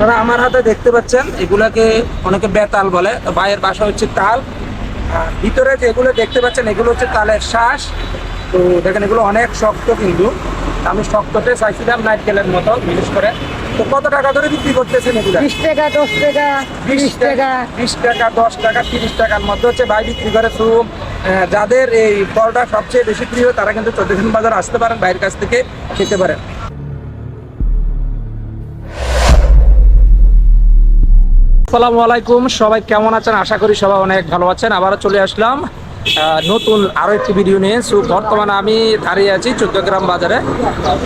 তারা আমার হাতে দেখতে পাচ্ছেন এগুলাকে অনেকে বেতাল বলে। বাইয়ের বাসা হচ্ছে তাল। আর ভিতরে যেগুলো দেখতে পাচ্ছেন এগুলো হচ্ছে তালের শ্বাস। তো দেখেন এগুলো অনেক শক্ত কিন্তু। আমি শক্ততে চাইছিলাম নাইট কেলের মতো বিশেষ করে। তো কত টাকা ধরে বিক্রি করতেছেন এগুলো? বিশ টাকা দশ টাকা তিরিশ টাকা বিশ টাকা দশ টাকা তিরিশ টাকার মধ্যে হচ্ছে ভাই বিক্রি করে তো যাদের এই ফলটা সবচেয়ে বেশি প্রিয় তারা কিন্তু চোদ্দ বাজার আসতে পারেন বাইরের কাছ থেকে খেতে পারেন। আসসালামু আলাইকুম। সবাই কেমন আছেন? আশা করি সবাই অনেক ভালো আছেন। আবারও চলে আসলাম নতুন আরও একটি ভিডিও নিয়ে। সো, বর্তমানে আমি দাঁড়িয়ে আছি চোদ্দগ্রাম বাজারে।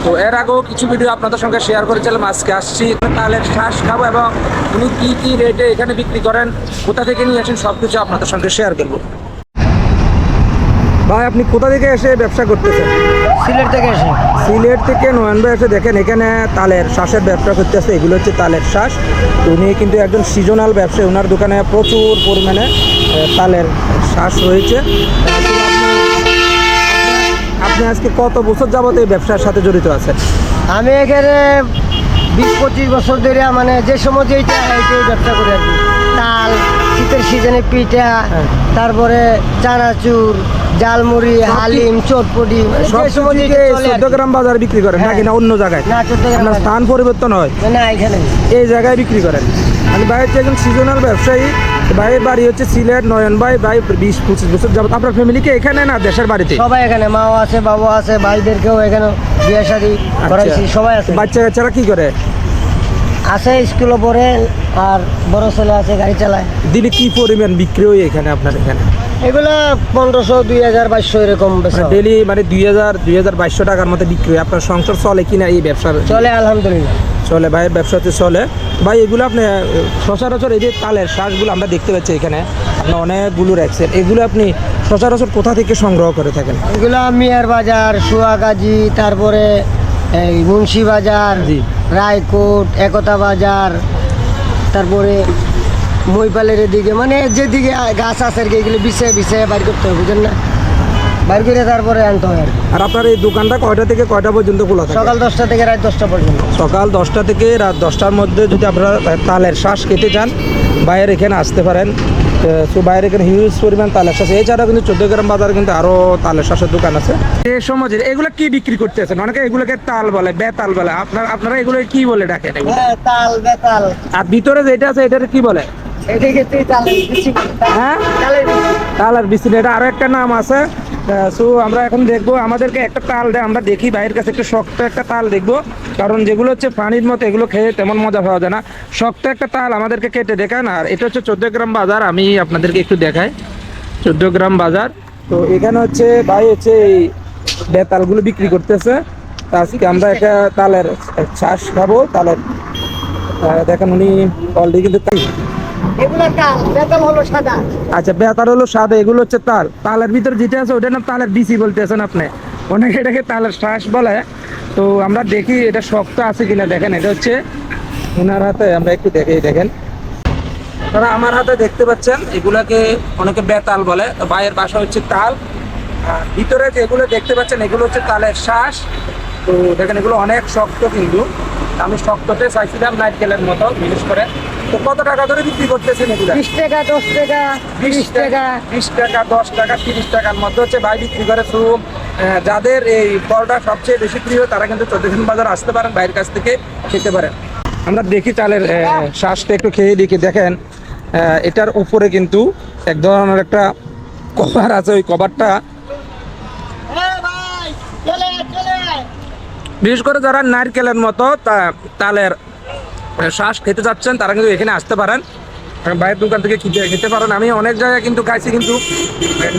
তো, এর আগেও কিছু ভিডিও আপনাদের সঙ্গে শেয়ার করেছিলাম, আজকে আসছি। তাহলে শ্বাস খাব এবং উনি কী কী রেটে এখানে বিক্রি করেন, কোথা থেকে নিয়ে আসেন সব কিছু আপনাদের সঙ্গে শেয়ার করব। ভাই আপনি কোথা থেকে এসে ব্যবসা করতেছেন? সিলেট থেকে এসে। সিলেট থেকে নয়নবে এসে দেখেন এখানে তালের শ্বাসের ব্যবসা করতেছে। এগুলো হচ্ছে তালের শ্বাস উনি কিন্তু একজন সিজনাল ব্যবসায়ী। ওনার দোকানে প্রচুর পরিমাণে তালের শ্বাস রয়েছে। আপনি- আজকে কত বছর যাবত এই ব্যবসার সাথে জড়িত আছেন? আমি এখানে বিশ পঁচিশ বছর ধরে মানে যে সময় যেটা এইটাই ব্যবসা করি আর কি। তাল শীতের সিজনে পিঠা হ্যাঁ। তারপরে চানাচুর জালমুড়ি হালিম চটপটি মানে সব আর চোদ্দ গ্রাম বাজার বিক্রি করেন হ্যাঁ। নাকি না অন্য জায়গায়? না চোদ্দ গ্রাম স্থান পরিবর্তন হয়। না এখানে এই জায়গায় বিক্রি করেন। ভাই হচ্ছে একজন সিজনাল ব্যবসায়ী। ভাইয়ের বাড়ি হচ্ছে সিলেট নয়ন ভাই ভাই বিশ পঁচিশ বছর যাবত আপনার ফ্যামিলিকে এখানে না দেশের বাড়িতে? সবাই এখানে মাও আছে বাবু আছে ভাইদেরকেও এখানে বিয়ে করাইছি আচ্ছা। সবাই আছে। বাচ্চা কাচ্চারা কি করে? আছে স্কুলে পড়ে আর বড় ছেলে আছে গাড়ি চালায়। দিনে কি পরিমাণ বিক্রি হয় এখানে আপনার এখানে? এগুলো পনেরোশো দুই হাজার বাইশশো এরকম ডেলি মানে দুই হাজার দুই হাজার বাইশশো টাকার মতো বিক্রি হয়। আপনার সংসার চলে কিনা এই ব্যবসার? চলে আলহামদুলিল্লাহ। চলে ভাইয়ের ব্যবসাতে চলে। ভাই এগুলো আপনি সচরাচর এই যে তালের শ্বাসগুলো আমরা দেখতে পাচ্ছি এখানে আপনি অনেকগুলো রাখছেন এগুলো আপনি সচরাচর কোথা থেকে সংগ্রহ করে থাকেন? এগুলো মিয়ার বাজার সুয়াগাজী তারপরে এই মুন্সি বাজার রায়কোট একতা বাজার তারপরে মইপালের দিকে মানে যেদিকে গাছ আছে আর কি এগুলো বিছে বিছে বাইর করতে হবে বুঝেন না? বাইর করে তারপরে আনতে হয় আর আপনার এই দোকানটা কয়টা থেকে কয়টা পর্যন্ত খোলা থাকে? সকাল দশটা থেকে রাত দশটা পর্যন্ত। সকাল দশটা থেকে রাত দশটার মধ্যে যদি আপনারা তালের শ্বাস কেটে চান বাইরে এখানে আসতে পারেন। তো বাইরে এখানে হিউজ পরিমাণ তালের শ্বাস এছাড়া কিন্তু চোদ্দ গ্রাম বাজারে কিন্তু আরও তালের শ্বাসের দোকান আছে। এই সমাজের এগুলো কি বিক্রি করতেছেন? অনেকে এগুলোকে তাল বলে বেতাল বলে। আপনার আপনারা এগুলো কি বলে ডাকেন? হ্যাঁ তাল বেতাল। আর ভিতরে যেটা আছে এটার কি বলে? হ্যাঁ? তালের বিচি। তাল আর বিস্তির এটা আরও একটা নাম আছে। সো আমরা এখন দেখব আমাদেরকে একটা তাল দেয় আমরা দেখি বাইরের কাছে একটু শক্ত একটা তাল দেখব। কারণ যেগুলো হচ্ছে পানির মতো এগুলো খেয়ে তেমন মজা পাওয়া যায় না। শক্ত একটা তাল আমাদেরকে কেটে দেখান আর এটা হচ্ছে চোদ্দ গ্রাম বাজার আমি আপনাদেরকে একটু দেখাই। চোদ্দ গ্রাম বাজার। তো এখানে হচ্ছে ভাই হচ্ছে এই বেতালগুলো বিক্রি করতেছে তা আজকে আমরা একটা তালের শ্বাস খাব তালের দেখেন উনি অলরেডি কিন্তু আচ্ছা বেতার হলো সাদা, এগুলো হচ্ছে তাল। তালের ভিতরে যেটা আছে ওটা না তালের বিচি বলতেছেন আপনি। অনেকে এটাকে তালের শ্বাস বলে। তো আমরা দেখি এটা শক্ত আছে কিনা, দেখেন, এটা হচ্ছে ওনার হাতে, আমরা একটু দেখে দেখেন। তারা আমার হাতে দেখতে পাচ্ছেন, এগুলাকে অনেকে বেতাল বলে। তো ভাইয়ের বাসা হচ্ছে তাল। আর ভিতরে যেগুলো দেখতে পাচ্ছেন, এগুলো হচ্ছে তালের শ্বাস। তো দেখেন, এগুলো অনেক শক্ত কিন্তু। আমি শক্ততে চাইছিলাম নাইট কেলের মতো বিশেষ করে। তো কত টাকা ধরে বিক্রি করতেছেন এগুলো? বিশ টাকা দশ টাকা তিরিশ টাকা বিশ টাকা দশ টাকা তিরিশ টাকার মধ্যে হচ্ছে ভাই বিক্রি করে তো যাদের এই ফলটা সবচেয়ে বেশি প্রিয় তারা কিন্তু চোদ্দ বাজার আসতে পারেন বাইরের কাছ থেকে খেতে পারেন। আমরা দেখি চালের শ্বাসটা একটু খেয়ে দেখি দেখেন। এটার উপরে কিন্তু এক ধরনের একটা কভার আছে ওই কভারটা বিশেষ করে যারা নারকেলের মতো তালের শ্বাস খেতে চাচ্ছেন তারা কিন্তু এখানে আসতে পারেন। বাইরের দোকান থেকে খেতে খেতে পারেন। আমি অনেক জায়গায় কিন্তু খাইছি, কিন্তু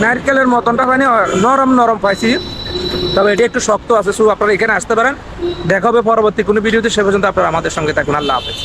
নারকেলের মতনটা মানে নরম নরম পাইছি। তবে এটি একটু শক্ত আছে শুধু আপনারা এখানে আসতে পারেন। দেখা হবে পরবর্তী কোনো ভিডিওতে, সে পর্যন্ত আপনারা আমাদের সঙ্গে থাকুন। আল্লাহ হাফেজ।